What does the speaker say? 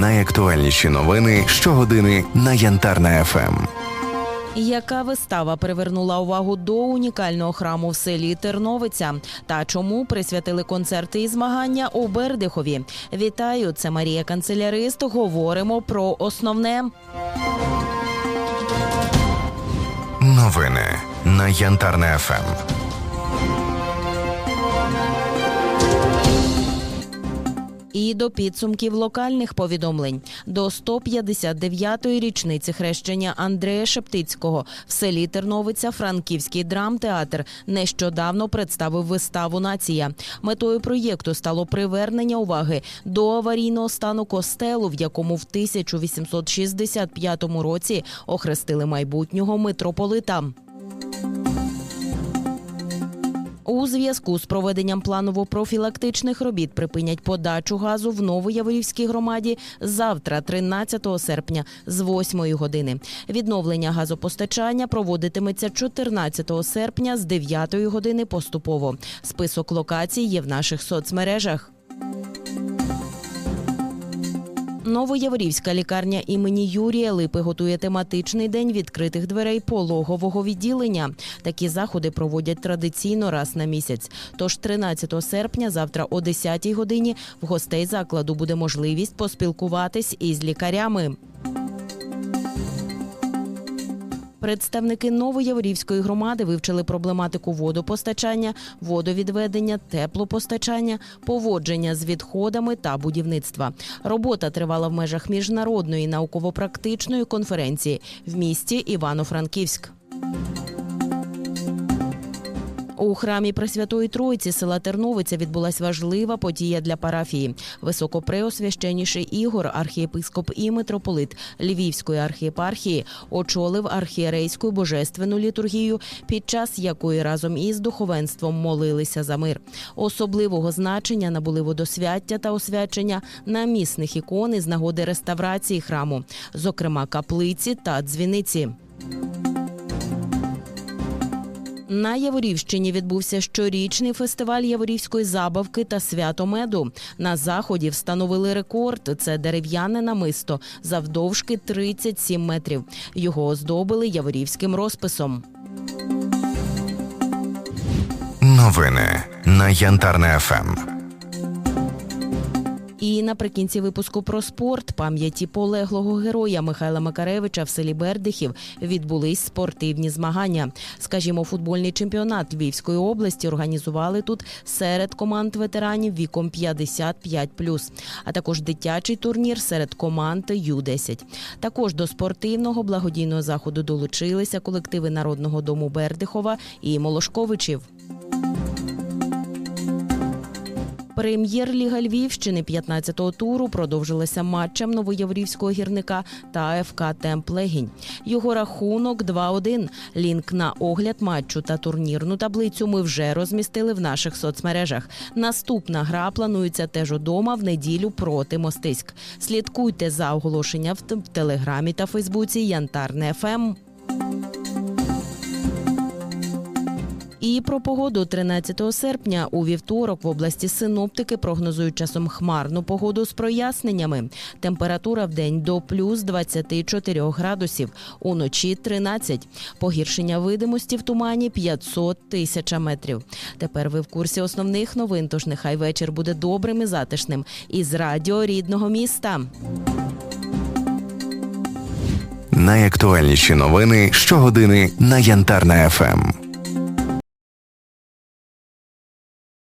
Найактуальніші новини щогодини на Янтарна ФМ. Яка вистава привернула увагу до унікального храму в селі Терновиця? Та чому присвятили концерти і змагання у Бердихові? Вітаю, це Марія Канцелярист. Говоримо про основне. Новини на Янтарна ФМ. І до підсумків локальних повідомлень до 159-ї річниці хрещення Андрея Шептицького в селі Терновиця Франківський драмтеатр нещодавно представив виставу Нація. Метою проєкту стало привернення уваги до аварійного стану костелу, в якому в 1865 році охрестили майбутнього митрополита. У зв'язку з проведенням планово-профілактичних робіт припинять подачу газу в Новояворівській громаді завтра, 13 серпня, з 8 години. Відновлення газопостачання проводитиметься 14 серпня з 9 години поступово. Список локацій є в наших соцмережах. Новояворівська лікарня імені Юрія Липи готує тематичний день відкритих дверей пологового відділення. Такі заходи проводять традиційно раз на місяць. Тож 13 серпня, завтра о 10 годині, в гостей закладу буде можливість поспілкуватись із лікарями. Представники Новояворівської громади вивчили проблематику водопостачання, водовідведення, теплопостачання, поводження з відходами та будівництва. Робота тривала в межах міжнародної науково-практичної конференції в місті Івано-Франківськ. У храмі Пресвятої Тройці села Терновиця відбулась важлива подія для парафії. Високопреосвященніший Ігор, архієпископ і митрополит Львівської архієпархії, очолив архієрейську божественну літургію, під час якої разом із духовенством молилися за мир. Особливого значення набули водосвяття та освячення намісних ікон із нагоди реставрації храму, зокрема каплиці та дзвіниці. На Яворівщині відбувся щорічний фестиваль яворівської забавки та свято меду. На заході встановили рекорд. Це дерев'яне намисто завдовжки 37 метрів. Його оздобили яворівським розписом. Новини на Янтарне ФМ. І наприкінці випуску про спорт пам'яті полеглого героя Михайла Макаревича в селі Бердихів відбулись спортивні змагання. Скажімо, футбольний чемпіонат Львівської області організували тут серед команд ветеранів віком 55+, а також дитячий турнір серед команд Ю-10. Також до спортивного благодійного заходу долучилися колективи Народного дому Бердихова і Молошковичів. Прем'єр-ліга Львівщини 15-го туру продовжилася матчем новоєврівського гірника та ФК Темп Легінь. Його рахунок 2-1. Лінк на огляд матчу та турнірну таблицю ми вже розмістили в наших соцмережах. Наступна гра планується теж удома в неділю проти Мостиськ. Слідкуйте за оголошення в телеграмі та Фейсбуці Янтарне Ем». ФМ. І про погоду 13 серпня у вівторок в області синоптики прогнозують часом хмарну погоду з проясненнями. Температура в день до плюс 24 градусів, уночі 13. Погіршення видимості в тумані 500 тисяч метрів. Тепер ви в курсі основних новин, тож нехай вечір буде добрим і затишним. Із радіо рідного міста. Найактуальніші новини щогодини на Янтарна ФМ.